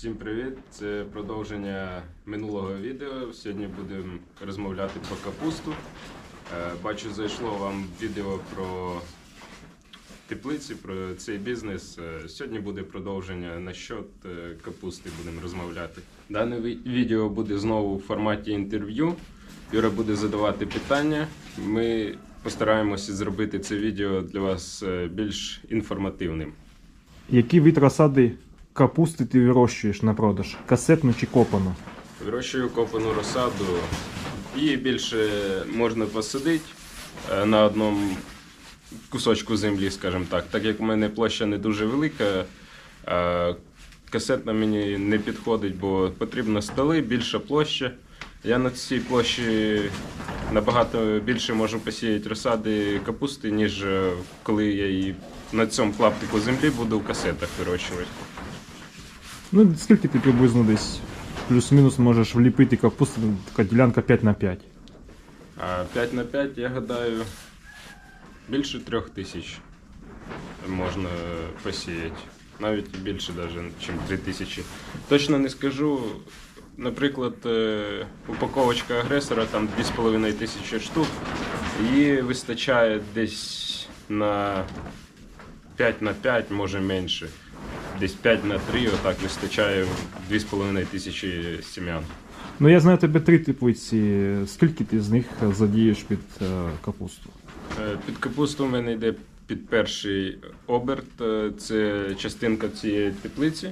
Всім привіт! Це продовження минулого відео. Сьогодні будемо розмовляти про капусту. Е, Бачу, зайшло вам відео про теплиці, про цей бізнес. Е, Сьогодні буде продовження насчет капусти. Будемо розмовляти. Дане відео буде знову в форматі інтерв'ю. Юра буде задавати питання. Ми постараємося зробити це відео для вас е, більш інформативним. Який вид розсади капусти ти вирощуєш на продаж? Касетну чи копану? Вирощую копану розсаду. Її більше можна посадити е, на одному кусочку землі, скажімо так. Так як у мене площа не дуже велика, е, касетна мені не підходить, бо потрібно столи, більша площа. Я на цій площі набагато більше можу посіяти розсади капусти, ніж е, коли я її на цьому клаптику землі буду в касетах вирощувати. Ну, скільки ти приблизно десь плюс-мінус можеш вліпити капусту, така ділянка 5 на 5 А 5 на 5, я гадаю, більше трьох тисяч можна посіяти. Навіть більше, ніж 3 тисячі. Точно не скажу. Наприклад, е, упаковочка агресора там 2,5 тисячі штук. Її вистачає десь на 5 на 5, може менше. Десь 5 на 3, отак вистачає 2,5 тисячі сім'ян. Ну я знаю тебе три теплиці. Скільки ти з них задієш під е, капусту? Е, Під капусту в мене йде під перший оберт. Е, Це частинка цієї теплиці.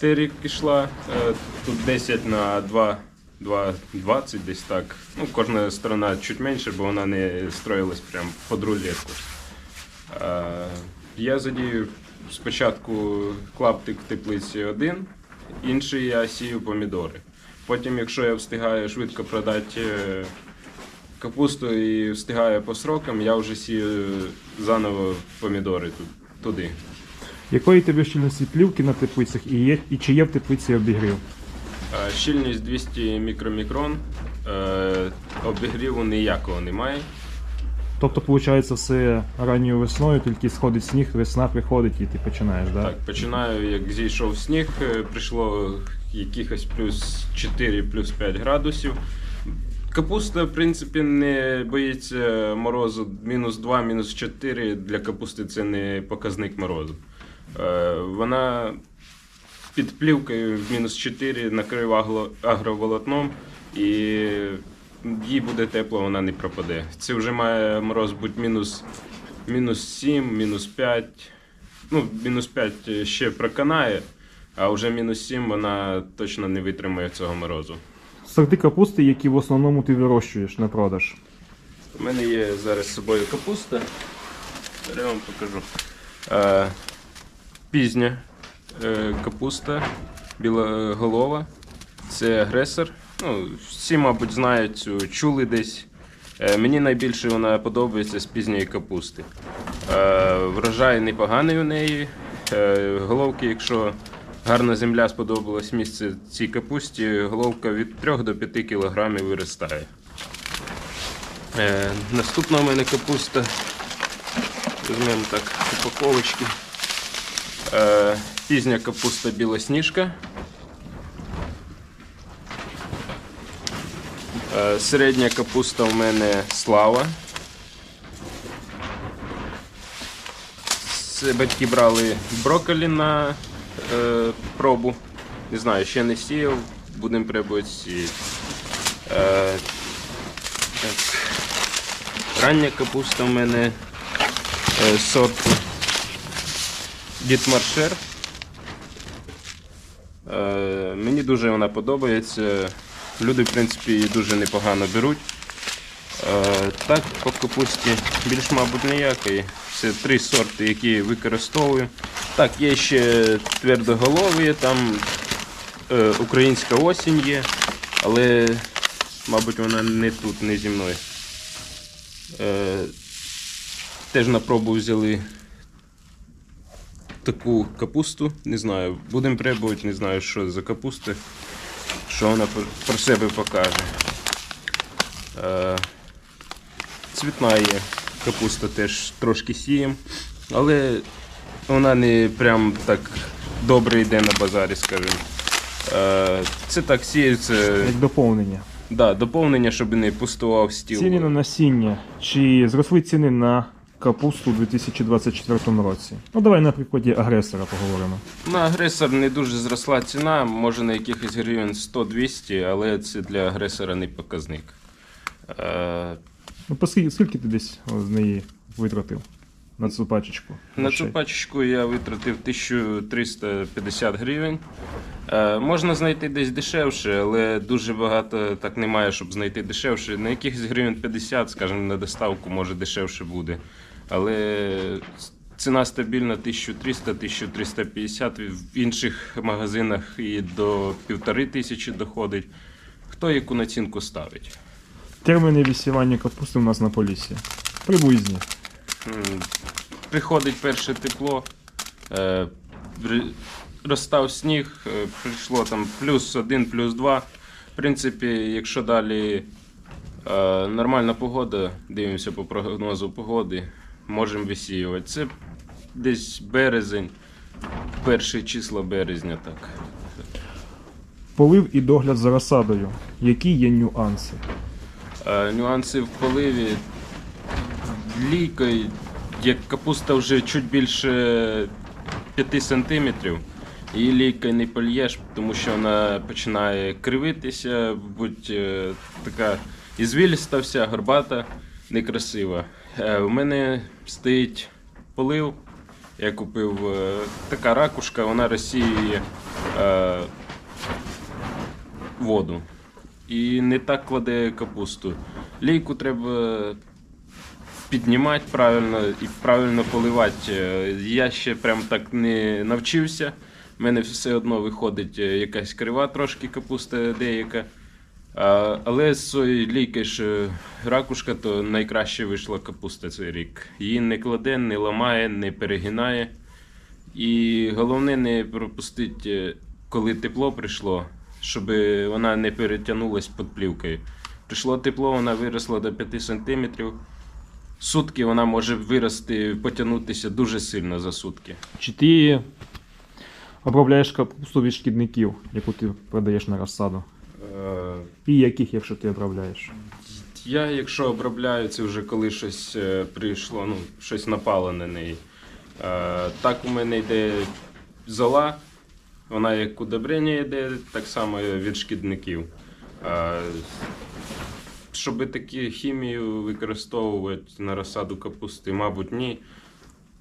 Цей рік пішла. Е, Тут 10 на 2, 2, 20 десь так. Ну, кожна сторона чуть менше, бо вона не строїлась прям під рулетку. Е, Я задію спочатку клаптик в теплиці один, інший я сію помідори. Потім, якщо я встигаю швидко продати е, капусту і встигаю по срокам, я вже сію заново помідори тут, туди. Якої тебе щільності плівки на теплицях і, є, і чи є в теплиці обігрів? Е, Щільність 200 мікромікрон, е, обігріву ніякого немає. Тобто, виходить, все ранньою весною, тільки сходить сніг, весна приходить і ти починаєш, да? Так, починаю, як зійшов сніг, е, прийшло якихось плюс 4, плюс 5 градусів. Капуста, в принципі, не боїться морозу мінус 2, мінус 4. Для капусти це не показник морозу. Е, Вона під плівкою в мінус 4 накрив агроволокном і їй буде тепло, вона не пропаде. Це вже має мороз бути мінус, мінус 7, мінус 5. Ну, мінус 5 ще проканає, а вже мінус 7 вона точно не витримає цього морозу. Сорти капусти, які в основному ти вирощуєш на продаж. У мене є зараз з собою капуста. Я вам покажу. Е, пізня е, капуста, білоголова. Це агресор. Ну, всі, мабуть, знають чули десь. Е, мені найбільше вона подобається з пізньої капусти. Е, врожай непоганий у неї. Е, головки, якщо гарна земля сподобалось місце цій капусті, головка від 3 до 5 кг виростає. Е, наступна у мене капуста. Візьмемо так упаковочки. Е, пізня капуста білосніжка. Середня капуста у мене слава. Батьки брали брокколі на е, пробу. Не знаю, ще не сіяв, будемо пробувати сіяти. Е. Рання капуста в мене е, сорту Дітмаршер. Е, мені дуже вона подобається. Люди, в принципі, її дуже непогано беруть. Е, так, по капусті більш, мабуть, ніякої. Це три сорти, які використовую. Так, є ще твердоголові, там е, українська осінь є, але, мабуть, вона не тут, не зі мною. Е, теж на пробу взяли таку капусту. Не знаю, будемо пробувати, не знаю, що за капуста, що вона про- себе покаже. Е, цвітна є капуста теж трошки сієм, але вона не прям так добре йде на базарі, скажімо. Е, Це так сіється Як доповнення. да, доповнення, щоб не пустував стіл. Ціни на насіння. Чи зросли ціни на капусту у 2024 році? Ну давай на прикладі агресора поговоримо. На агресор не дуже зросла ціна, може на якихось гривень 100-200, але це для агресора не показник. Е, Ну, по скільки, скільки ти десь з неї витратив на цю пачечку? На цю пачечку я витратив 1350 гривень. Е, можна знайти десь дешевше, але дуже багато так немає, щоб знайти дешевше. На якихось гривень 50, скажімо, на доставку може дешевше буде. Але ціна стабільна 1300-1350. В інших магазинах і до півтори тисячі доходить. Хто яку націнку ставить? Терміни висівання капусти у нас на полісі. Приблизні. М, Приходить перше тепло, е, розстав сніг, е, прийшло там плюс один, плюс два. В принципі, якщо далі е, нормальна погода, дивимося по прогнозу погоди, можемо висіювати. Це десь березень, перші числа березня. так. Полив і догляд за розсадою. Які є нюанси? Е, Нюанси в поливі. Лійкою, як капуста вже чуть більше 5 см, її лійкою не польєш, тому що вона починає кривитися, будь е, така ізвіліста вся, горбата, некрасива. Е, У мене стоїть полив. Я купив е, така ракушка, вона розсіює е, воду і не так кладе капусту. Лійку треба піднімати правильно і правильно поливати. Е, Я ще прям так не навчився. У мене все одно виходить е, якась крива трошки капуста деяка. Але з цією лійкою ж ракушка, то найкраще вийшла капуста цей рік. Її не кладе, не ламає, не перегинає. І головне не пропустити, коли тепло прийшло, щоб вона не перетягнулась під плівкою. Прийшло тепло, вона виросла до 5 см. Сутки вона може вирости, потягнутися дуже сильно за сутки. Чи ти обробляєш капусту від шкідників, яку ти продаєш на розсаду? Е, І яких, якщо ти обробляєш? Я, якщо обробляю, це вже коли щось е, прийшло, ну, щось напало на неї. Е, Так у мене йде зола, вона як удобрення йде, так само від шкідників. Е, Щоб такі хімію використовувати на розсаду капусти, мабуть, ні.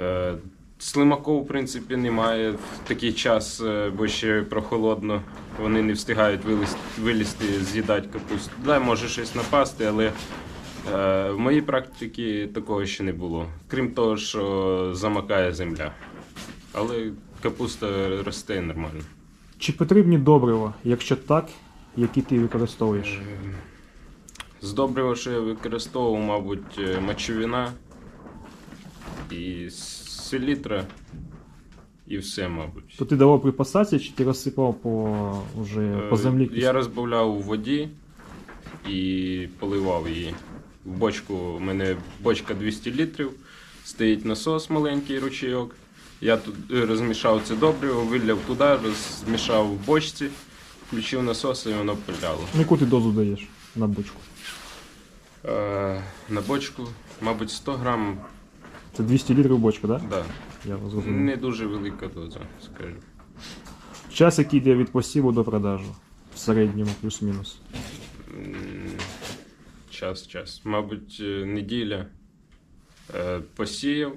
Е, Слимаков, в принципі, немає в такий час, е, бо ще прохолодно. Вони не встигають вилізти, вилізти з'їдати капусту. Да, може щось напасти, але е, в моїй практиці такого ще не було. Крім того, що замакає земля. Але капуста росте нормально. Чи потрібні добрива? Якщо так, які ти використовуєш? З доброго, що я використовував, мабуть, е, мочовина і селітра, і все, мабуть. То ти давав при посадці, чи ти розсипав по, уже, по Е, землі? Я розбавляв у воді і поливав її. В бочку у мене бочка 200 літрів, стоїть насос маленький ручейок. Я тут е, розмішав це добриво, виляв туди, розмішав в бочці, включив насос і воно пиляло. Яку ти дозу даєш на бочку? Е, на бочку, мабуть, 100 грам, Це 200 літрів бочка, так? Да? да. Я зрозумів. не дуже велика доза, скажу. Час, який йде від посіву до продажу. В середньому плюс-мінус. Час, час. Мабуть, е, неділя е, посіяв.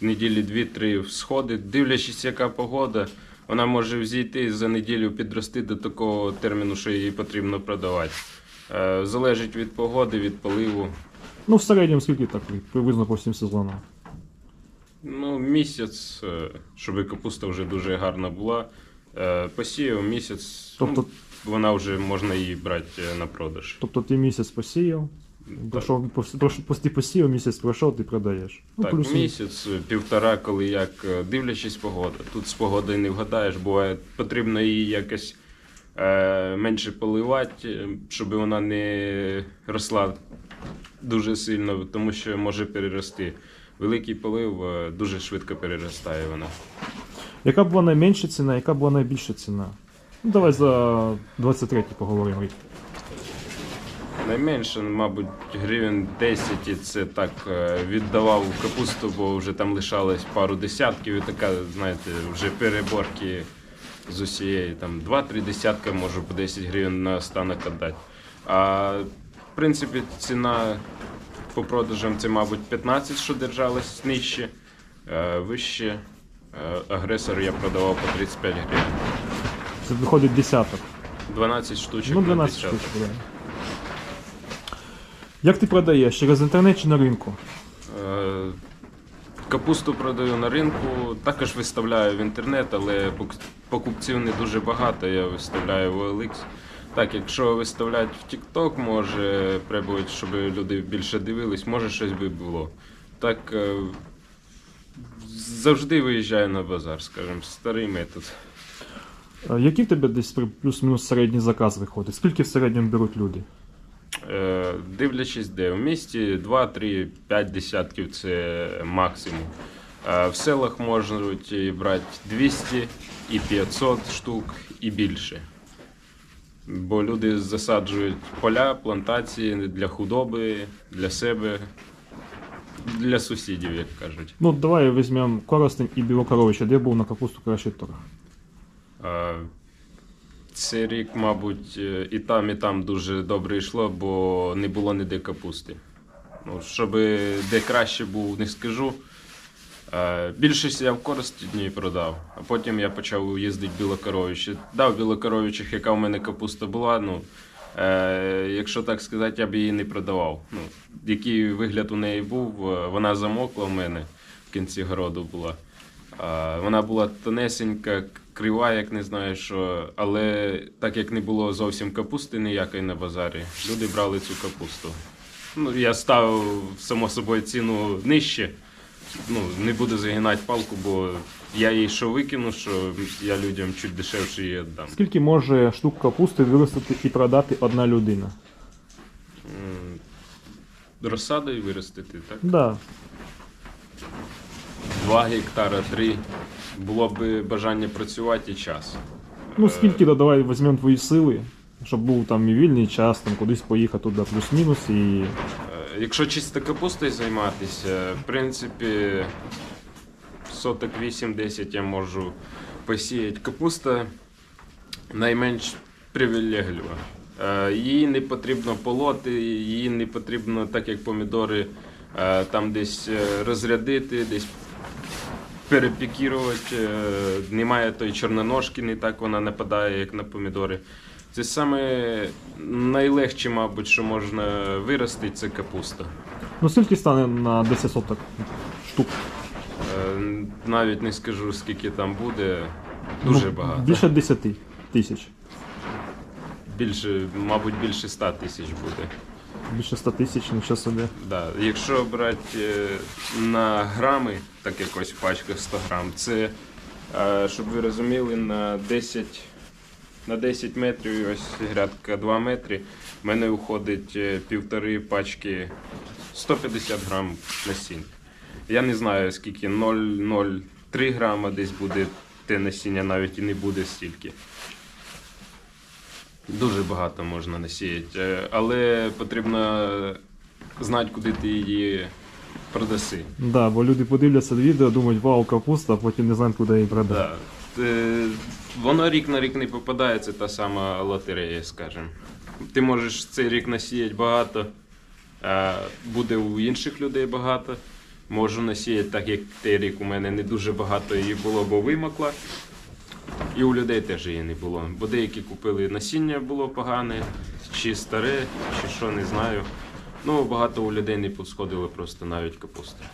Неділі дві-три всходи. Дивлячись, яка погода, вона може взійти за неділю підрости до такого терміну, що її потрібно продавати. Е, Залежить від погоди, від поливу. Ну, в середньому скільки так приблизно по всім сезонам. Ну, місяць, е, щоб капуста вже дуже гарна була. Е, Посіяв місяць, Тобто- ну, вона вже можна її брати на продаж. Тобто ти місяць посіяв, пройшов, ти посіяв, місяць пройшов, ти продаєш. Ну, Так, плюс місяць, півтора, коли як дивлячись погода. Тут з погодою не вгадаєш, буває потрібно її якось менше поливати, е, щоб вона не росла дуже сильно, тому що може перерости. Великий полив е, дуже швидко переростає вона. Яка була найменша ціна, яка була найбільша ціна? Ну, давай за 23 поговоримо. Найменше, мабуть, гривень 10 і це так е, віддавав капусту, бо вже там лишалось пару десятків і така, знаєте, вже переборки з усієї. Там 2-3 десятка можу по 10 гривень на останок віддати. А в принципі ціна по продажам це, мабуть, 15, що держалось нижче. Е, Вище е, агресору я продавав по 35 гривень. Це виходить десяток. 12 штучок Ну, на 12 десяток. штучок, да. Як ти продаєш? Через інтернет чи на ринку? Е, Капусту продаю на ринку, також виставляю в інтернет, але покупців не дуже багато, я виставляю в OLX. Так, якщо виставляти в TikTok, може треба, щоб люди більше дивились, може щось би було. Так е, завжди виїжджаю на базар, скажімо, старий метод. Е, Який в тебе десь плюс-мінус середній заказ виходить? Скільки в середньому беруть люди? Е, Дивлячись, де в місті 2, 3, 5 десятків це максимум. Е, В селах можуть брати 200 і 500 штук і більше. Бо люди засаджують поля, плантації для худоби, для себе, для сусідів, як кажуть. Ну, давай візьмемо Коростень і Білокоровича, де був на капусту кращий торг. Е, Цей рік, мабуть, е, і там, і там дуже добре йшло, бо не було ніде капусти. Ну, щоб де краще був, не скажу. Е, Більшість я в Коростені продав, а потім я почав їздити в Білокоровичі. Да, в Білокоровичах, яка в мене капуста була, ну, е, якщо так сказати, я б її не продавав. Ну, який вигляд у неї був, е, вона замокла в мене в кінці городу була. А, Вона була тонесенька, крива, як не знаю що. Але так як не було зовсім капусти ніякої на базарі, люди брали цю капусту. Ну, я ставив, само собою, ціну нижче. Ну, не буду загинати палку, бо я їй що викину, що я людям чуть дешевше її віддам. Скільки може штук капусти виростити і продати одна людина? Розсадою виростити, так? Да. 2 гектара, 3. Було б бажання працювати і час. Ну, скільки, да, давай візьмемо твої сили, щоб був там і вільний час, там кудись поїхати туди плюс-мінус і. Е, Якщо чисто капустою займатися, в принципі, соток 8-10 я можу посіяти. Капуста найменш привілеглива. Е, Її не потрібно полоти, її не потрібно, так як помідори, е, там десь розрядити, десь перепікірувати. Е, Немає тої чорноножки, не так вона нападає, як на помідори. Це саме найлегше, мабуть, що можна виростити, це капуста. Ну, скільки стане на 10 соток штук? Е, Навіть не скажу, скільки там буде. Дуже Ну, багато. Більше 10 тисяч. Більше, мабуть, більше 100 тисяч буде. Більше 100 тисяч, нічого собі. Да. Якщо брати е, на грами, так якось в пачках 100 грам, це, е, щоб ви розуміли, на 10, на 10 метрів, ось грядка 2 метри, в мене виходить е, півтори пачки 150 грам насіння. Я не знаю, скільки 0,03 грама десь буде те насіння, навіть і не буде стільки. Дуже багато можна насіяти, е, але потрібно знати, куди ти її продаси. Да, бо люди подивляться відео, думають, вау, капуста, а потім не знають, куди її продати. Да. Е, Воно рік на рік не попадає, це та сама лотерея, скажімо. Ти можеш цей рік насіяти багато, а буде у інших людей багато. Можу насіяти, так як той рік у мене не дуже багато її було, бо вимокла. І у людей теж її не було. Бо деякі купили насіння було погане, чи старе, чи що, не знаю. Ну, багато у людей не посходило просто навіть капуста.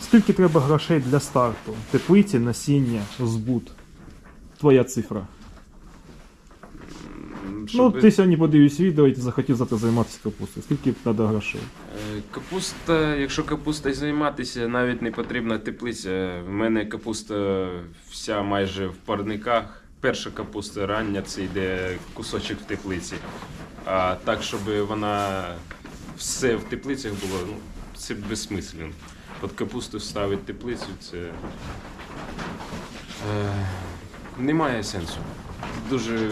Скільки треба грошей для старту? Теплиці, насіння, збут. Твоя цифра. Ну, ти сьогодні подивись відео і ти захотів завтра займатися капустою. Скільки треба грошей? Е, Капуста, якщо капустою займатися, навіть не потрібна теплиця. В мене капуста вся майже в парниках. Перша капуста рання, це йде кусочок в теплиці. А так, щоб вона все в теплицях було, ну, це безсмислено. От капусту ставити в теплицю, це е, немає сенсу. дуже,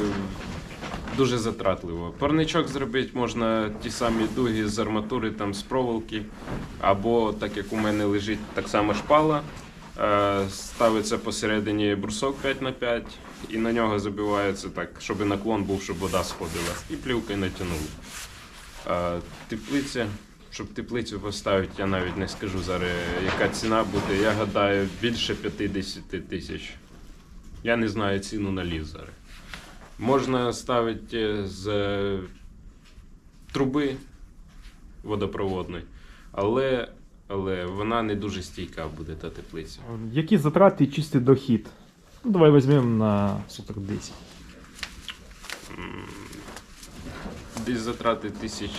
дуже затратливо. Парничок зробити можна ті самі дуги з арматури, там, з проволоки, або так як у мене лежить так само шпала. е, Ставиться посередині брусок 5х5 і на нього забивається так, щоб наклон був, щоб вода сходила. І плівкою натягнули. Е, Теплиця, щоб теплицю поставити, я навіть не скажу зараз, яка ціна буде. Я гадаю, більше 50 тисяч. Я не знаю ціну на зараз. Можна ставити е, з е, труби водопроводної, але, але вона не дуже стійка буде, та теплиця. Які затрати і чистий дохід? Ну, давай візьмемо на суток 10. Десь затрати тисяч,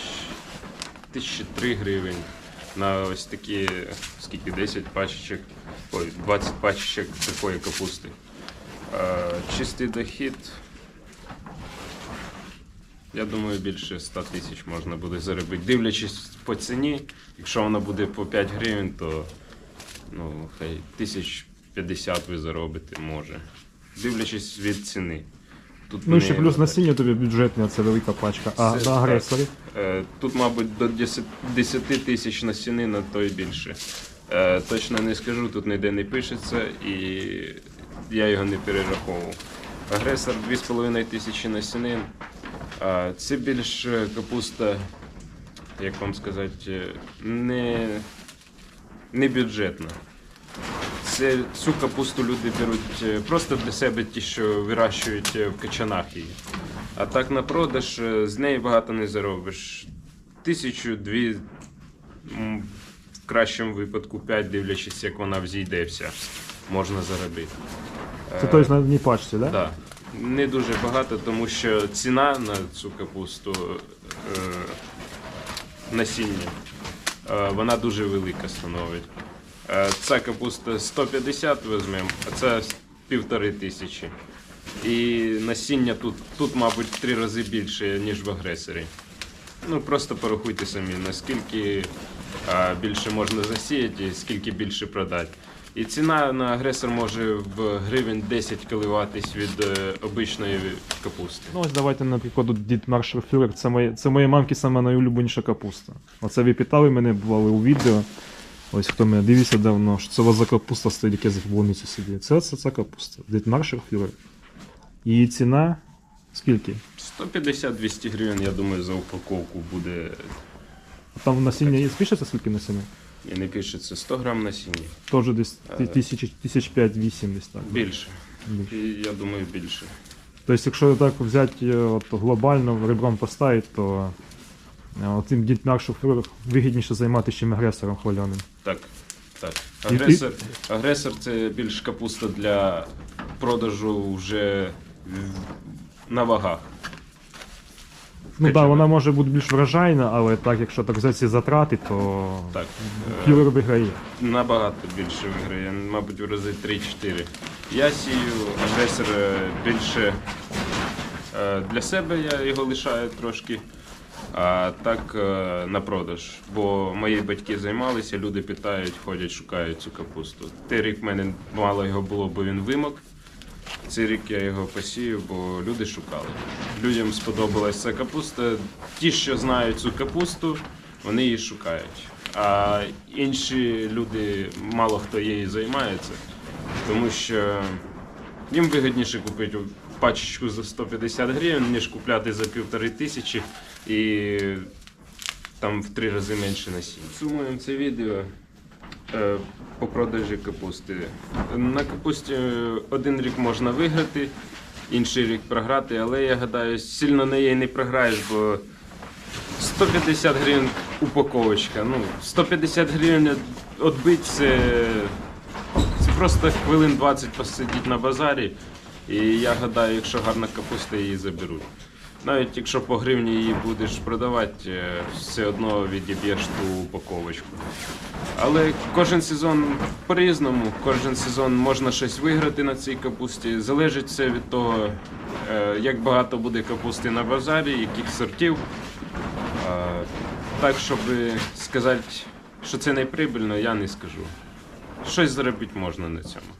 тисячі три гривень на ось такі, скільки, 10 пачечок, ой, 20 пачечок такої капусти. Е, чистий дохід, я думаю, більше 100 тисяч можна буде заробити. Дивлячись по ціні, якщо вона буде по 5 гривень, то ну, хай тисяч 50 ви заробите може. Дивлячись від ціни. Тут Ну ще плюс насіння тобі бюджетне, це велика пачка. А Це на агресорі? Е, Тут, мабуть, до 10 10 тисяч насінин, а то й більше. Е, Точно не скажу, тут ніде не пишеться, і я його не перераховував. Агресор 2,5 тисячі насінин. Це більш е, капуста, як вам сказати, е, не, не бюджетна. Це цю капусту люди беруть е, просто для себе ті, що вирощують в качанах її. А так на продаж з неї багато не заробиш. Тисячу, дві, в кращому випадку п'ять, дивлячись, як вона взійде вся, можна заробити. Це Е, тобто на одній пачці, так? Да? Да. Не дуже багато, тому що ціна на цю капусту е, насіння, е, вона дуже велика становить. Е, ця капуста 150 візьмемо, а це півтори тисячі. І насіння тут, тут, мабуть, в три рази більше, ніж в агресорі. Ну, просто порахуйте самі, наскільки а, більше можна засіяти і скільки більше продати. І ціна на агресор може в гривень 10 коливатись від е, обичної капусти. Ну ось давайте, наприклад, дід Маршал Фюрер, це моє, це моєї мамки саме найулюбленіша капуста. Оце ви питали мене, бували у відео. Ось хто мене дивився давно, що це у вас за капуста стоїть, яке в больниці сидить. Це, це, це капуста. Дід Маршал Фюрер. Її ціна скільки? 150-200 гривень, я думаю, за упаковку буде. А Там насіння є, спишеться скільки насіння? І не пишеться 100 грам насіння. Теж десь Е. тисяч, тисяч п'ять-вісім десь так. Більше. Більше. І, я думаю, більше. Тобто, якщо так взяти е, от, глобально ребром поставити, то е, цим дід Маршал Фюрер вигідніше займатися, ніж агресором хвальоним. Так. Так. Агресор, агресор це більш капуста для продажу вже на вагах. Ну так, вона може бути більш вражайна, але так, якщо так взяти ці затрати, то Так. е, Фюрер виграє. Набагато більше виграє, мабуть, в рази 3-4. Я сію агресор е, більше е, для себе, я його лишаю трошки, а так е, на продаж. Бо мої батьки займалися, люди питають, ходять, шукають цю капусту. Той рік в мене мало його було, бо він вимок. Цей рік я його посію, бо люди шукали. Людям сподобалась ця капуста. Ті, що знають цю капусту, вони її шукають. А інші люди, мало хто її займається, тому що їм вигідніше купити пачечку за 150 гривень, ніж купляти за півтори тисячі і там в три рази менше насіння. Сумуємо це відео по продажі капусти. На капусті е, один рік можна виграти, інший рік програти, але я гадаю, сильно на не програєш, бо 150 гривень упаковочка. Ну, 150 гривень відбити це, це просто хвилин 20 посидіти на базарі. І я гадаю, якщо гарна капуста, її заберуть. Навіть якщо по гривні її будеш продавати, е, все одно відіб'єш ту упаковочку. Але кожен сезон по-різному, кожен сезон можна щось виграти на цій капусті. Залежить все від того, е, як багато буде капусти на базарі, яких сортів. Е, Так, щоб сказати, що це не прибильно, я не скажу. Щось заробити можна на цьому.